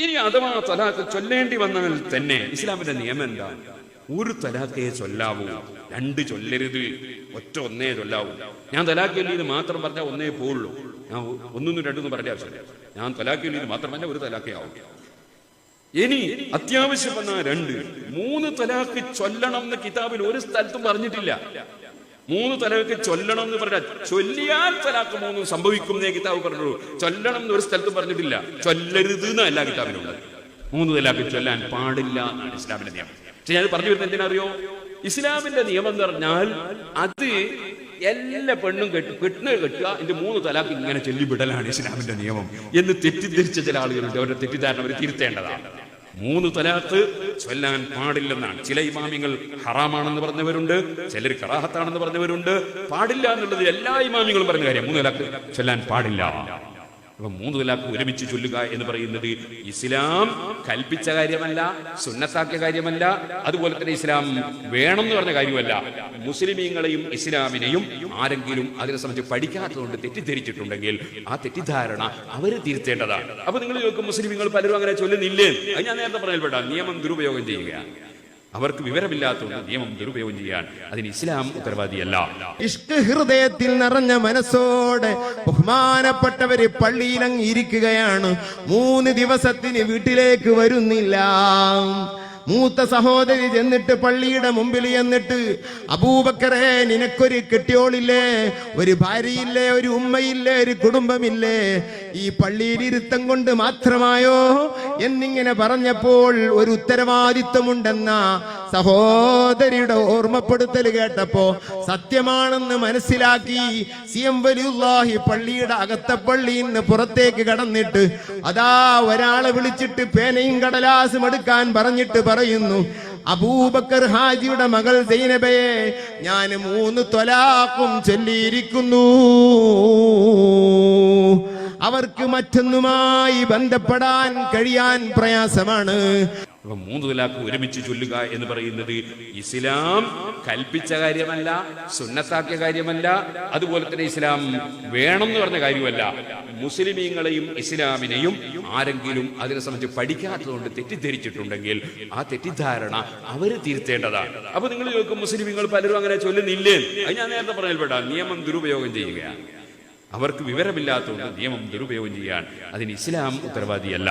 ഇനി അഥവാ തലാഖ് ചൊല്ലേണ്ടി വന്നാൽ തന്നെ. ഇസ്ലാമിന്റെ നിയമം എന്താ ഒരു തലാഖേ ചൊല്ലാവൂ. രണ്ട് ചൊല്ലരുത്. ഒറ്റ ഒന്നേ ചൊല്ലാവൂ. ഞാൻ തലാഖ് ചൊല്ലിയത് മാത്രം പറഞ്ഞാൽ ഒന്നേ പോവുള്ളൂ. ഞാൻ ഒന്നൊന്നും രണ്ടൊന്നും പറഞ്ഞ ആവശ്യമില്ല. ഞാൻ തലാഖ് ചൊല്ലിയത് മാത്രം പറഞ്ഞാൽ ഒരു തലാഖേ ആവും. ഇനി അത്യാവശ്യം വന്ന രണ്ട്. മൂന്ന് തലാഖ് ചൊല്ലണം എന്ന് കിതാബിൽ ഒരു സ്ഥലത്തും പറഞ്ഞിട്ടില്ല. മൂന്ന് തലവയ്ക്ക് ചൊല്ലണം എന്ന് പറഞ്ഞാൽ ചൊല്ലിയാൽ തലാക്ക് മൂന്നും സംഭവിക്കും എന്നേ കിതാബ് പറഞ്ഞുള്ളൂ. ചൊല്ലണം എന്ന് ഒരു സ്ഥലത്തും പറഞ്ഞിട്ടില്ല. ചൊല്ലരുത് എന്നല്ല എല്ലാ കിതാബിലുള്ളത്. മൂന്ന് തലാക്ക് ചൊല്ലാൻ പാടില്ല എന്നാണ് ഇസ്ലാമിന്റെ നിയമം. പക്ഷെ ഞാൻ പറഞ്ഞു വരുന്നത് എന്തിനറിയോ ഇസ്ലാമിന്റെ നിയമം എന്ന് പറഞ്ഞാൽ അത് എല്ലാ പെണ്ണും കെട്ടും കെട്ടിന് കെട്ടുക ഇതിന്റെ മൂന്ന് തലാക്ക് ഇങ്ങനെ ചൊല്ലിവിടലാണ് ഇസ്ലാമിന്റെ നിയമം എന്ന് തെറ്റിദ്ധരിച്ച ചില ആളുകളുണ്ട്. അവരുടെ തെറ്റിദ്ധാരണ അവർ തിരുത്തേണ്ടതാണ്. മൂന്ന് തലാത്ത് ചൊല്ലാൻ പാടില്ലെന്നാണ്. ചില ഇമാമിങ്ങൾ ഹറാമാണെന്ന് പറഞ്ഞവരുണ്ട് ചിലർ കറാഹത്താണെന്ന് പറഞ്ഞവരുണ്ട്. പാടില്ല എന്നുള്ളത് എല്ലാ ഇമാമിങ്ങളും പറഞ്ഞ കാര്യം. മൂന്ന് തലാത്ത് ചൊല്ലാൻ പാടില്ല. അപ്പൊ മൂന്ന് തലാക്ക് ഒരുമിച്ച് ചൊല്ലുക എന്ന് പറയുന്നത് ഇസ്ലാം കൽപ്പിച്ച കാര്യമല്ല സുന്നത്താക്കിയ കാര്യമല്ല അതുപോലെ തന്നെ ഇസ്ലാം വേണം എന്ന് പറഞ്ഞ കാര്യമല്ല. മുസ്ലിമീങ്ങളെയും ഇസ്ലാമിനെയും ആരെങ്കിലും അതിനെ സംബന്ധിച്ച് പഠിക്കാത്തതുകൊണ്ട് തെറ്റിദ്ധരിച്ചിട്ടുണ്ടെങ്കിൽ ആ തെറ്റിദ്ധാരണ അവർ തിരുത്തേണ്ടതാണ്. അപ്പൊ നിങ്ങൾ ചോദിക്കും മുസ്ലിമീങ്ങൾ പലരും അങ്ങനെ ചൊല്ലുന്നില്ലേ? അത് ഞാൻ നേരത്തെ പറഞ്ഞാൽ നിയമം ദുരുപയോഗം ചെയ്യുക അവർക്ക് വിവരമില്ലാത്തതുകൊണ്ട് നിയമം ദുരുപയോഗം ചെയ്യാൻ അതിന് ഇസ്ലാം ഉത്തരവാദിയല്ല. ഇഷ്ട ഹൃദയത്തിൽ നിറഞ്ഞ മനസ്സോടെ ബഹുമാനപ്പെട്ടവര് പള്ളിയിലങ്ങിയിരിക്കുകയാണ്. മൂന്ന് ദിവസത്തിന് വീട്ടിലേക്ക് വരുന്നില്ല. മൂത്ത സഹോദരി ചെന്നിട്ട് പള്ളിയുടെ മുമ്പിൽ ചെന്നിട്ട് അബൂബക്കറെ നിനക്കൊരു കെട്ടിയോളില്ലേ? ഒരു ഭാര്യയില്ലേ? ഒരു ഉമ്മയില്ലേ? ഒരു കുടുംബമില്ലേ? ഈ പള്ളിയിൽ ഇരുത്തം കൊണ്ട് മാത്രമായോ? എന്നിങ്ങനെ പറഞ്ഞപ്പോൾ ഒരു ഉത്തരവാദിത്വമുണ്ടെന്ന സഹോദരിയുടെ ഓർമ്മപ്പെടുത്തൽ കേട്ടപ്പോ സത്യമാണെന്ന് മനസ്സിലാക്കി സി എം വലിയുല്ലാഹി പള്ളിയുടെ അകത്തെ പള്ളിയിൽ നിന്ന് പുറത്തേക്ക് കടന്നിട്ട് അതാ ഒരാളെ വിളിച്ചിട്ട് പേനയും കടലാസും എടുക്കാൻ പറഞ്ഞിട്ട് പറയുന്നു അബൂബക്കർ ഹാജിയുടെ മകൾ സൈനബയെ ഞാൻ മൂന്ന് തൊലാക്കും ചൊല്ലിയിരിക്കുന്നു. അവർക്ക് മറ്റൊന്നുമായി ബന്ധപ്പെടാൻ കഴിയാൻ പ്രയാസമാണ്. അപ്പൊ മൂന്ന് തലാക്ക് ഒരുമിച്ച് ചൊല്ലുക എന്ന് പറയുന്നത് ഇസ്ലാം കൽപ്പിച്ച കാര്യമല്ല സുന്നത്താക്കിയ കാര്യമല്ല അതുപോലെ തന്നെ ഇസ്ലാം വേണം എന്ന് പറഞ്ഞ കാര്യമല്ല. മുസ്ലിമീങ്ങളെയും ഇസ്ലാമിനെയും ആരെങ്കിലും അതിനെ സംബന്ധിച്ച് പഠിക്കാത്തതുകൊണ്ട് തെറ്റിദ്ധരിച്ചിട്ടുണ്ടെങ്കിൽ ആ തെറ്റിദ്ധാരണ അവർ തിരുത്തേണ്ടതാണ്. അപ്പൊ നിങ്ങൾ ചോദിക്കും മുസ്ലിമീങ്ങൾ പലരും അങ്ങനെ ചൊല്ലുന്നില്ലേ? അത് ഞാൻ നേരത്തെ പറഞ്ഞാൽപ്പെട്ട നിയമം ദുരുപയോഗം ചെയ്യുകയാണ്. അവർക്ക് വിവരമില്ലാത്തതുകൊണ്ട് നിയമം ദുരുപയോഗം ചെയ്യാൻ അതിന് ഇസ്ലാം ഉത്തരവാദിയല്ല.